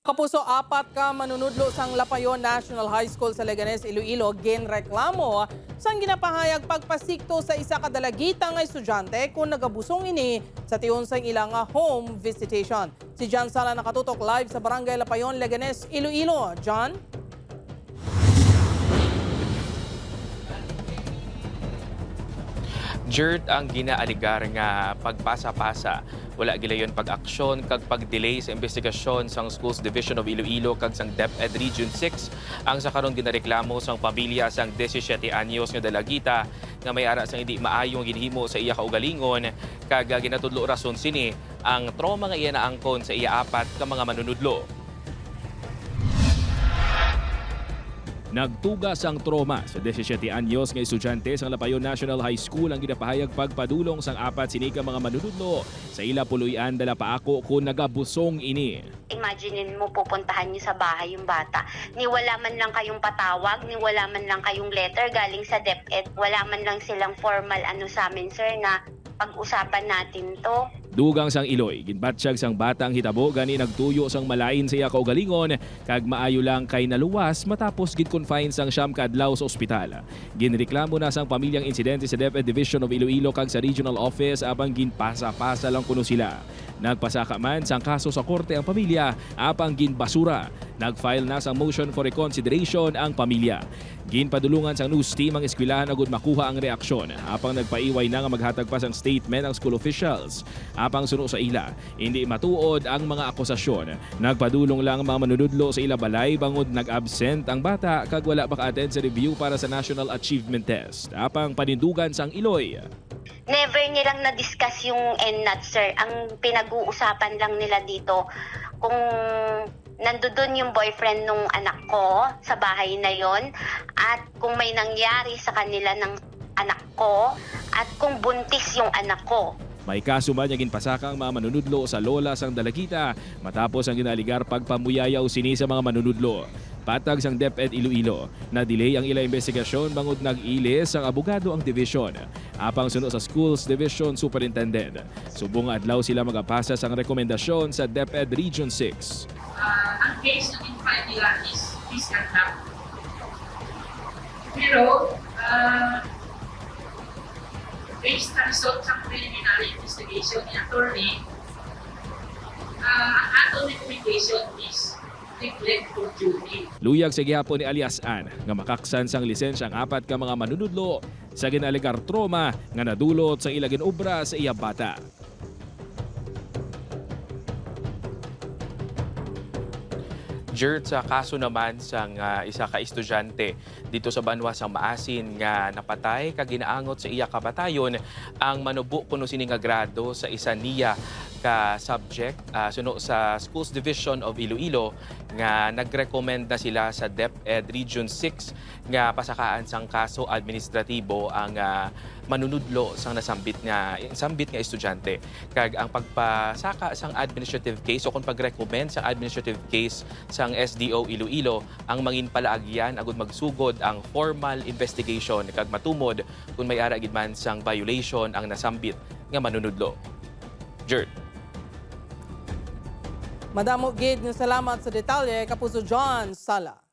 Kapuso, apat ka manunudlo sang Lapayon National High School sa Leganes, Iloilo, ginreklamo sang ginapahayag pagpasikto sa isa ka dalagita nga estudyante kung nagabusong ini sa tiyon sang ilang home visitation. Si John Sala nakatutok live sa Barangay Lapayon, Leganes, Iloilo. John? Jert ang ginaaligar nga pagpasa-pasa. Wala gilayon pag-aksyon kag pag-delay sa investigasyon sang Schools Division of Iloilo kag sang DepEd Region 6 ang sa karon ginareklamo sang pamilya sang 17 anyos nga dalagita nga may ara sang hindi maayong ginhimo sa iya kaugalingon kag ginatudlo rason sini ang trauma nga iya naangkon sa iya apat ka mga manunudlo. Nagtugas ang trauma sa 17 anyos nga estudyante sa Lapayon National High School ang ginapahayag pagpadulong sang apat sinika mga manunudlo sa ila puluyan dala paako kung nagabusong ini. Imaginein mo pupuntahan niyo sa bahay yung bata. Ni wala man lang kayong patawag, ni wala man lang kayong letter galing sa DepEd. Wala man lang silang formal ano sa amin, sir, na pag-usapan natin to. Dugang sang Iloy, ginbatsyag sang batang hitabo gani nagtuyo sang malain sa iya kaugalingon kag maayo lang kay naluwas matapos gid-confine sang siyam ka adlaw sa ospital. Ginreklamo na sang pamilyang insidente sa DepEd Division of Iloilo kag sa Regional Office abang ginpasa-pasa lang kuno sila. Nagpasaka man sang kaso sa korte ang pamilya apang ginbasura. Nag-file na sang motion for reconsideration ang pamilya. Ginpadulungan sang news team ang eskwelahan agud makuha ang reaksyon apang nagpaiway na nga maghatag pa sang statement ang school officials. Apang suno sa ila, hindi matuod ang mga akusasyon. Nagpadulong lang ang mga manunudlo sa ila balay bangod nag-absent ang bata kag wala maka-attend sa review para sa National Achievement Test. Apang panindugan sang Iloy. Never nilang na-discuss yung NNAT, sir. Ang pinag-uusapan lang nila dito, kung nandoon yung boyfriend nung anak ko sa bahay na yon at kung may nangyari sa kanila ng anak ko at kung buntis yung anak ko. May kaso man niya ginpasaka ang mga manunudlo sa lola sang dalagita matapos ang ginaligar pagpamuyayaw sini sa mga manunudlo. Patag sang DepEd Iloilo na delay ang ila investigasyon bangod nag-ilis ang abogado ang division. Apang suno sa Schools Division Superintendent. Subong adlaw sila magapasa sang rekomendasyon sa DepEd Region 6. Case ng in-file nila is misconduct. Pero, uh, based na result sa preliminary investigation ni attorney, uh, ang atong recommendation is. Luyag sa gihapon ni alias An nga makaksan sang lisensya ang apat ka mga manunudlo sa ginaligar trauma nga nadulot sa ilagin obra sa iya bata. Jert sa kaso naman sang ah, isa ka estudyante dito sa Banwa sa Maasin nga napatay kag ginaangot sa iya kabatayon ang manubo kuno sini nga grado sa isa niya ka subject ah, suno sa Schools Division of Iloilo nga nagrecommend na sila sa DepEd Region 6 nga pasakaan sang kaso administratibo ang ah, manunudlo sang nasambit nga sambit nga estudyante kag ang pagpasaka sang administrative case o kung pag-recommend sa administrative case sang SDO Iloilo ang mangin palaagyan agud magsugod ang formal investigation kag matumod kung may ara gid man sang violation ang nasambit nga manunudlo. Jert. Madamo gid salamat sa detalye, Kapuso John Sala.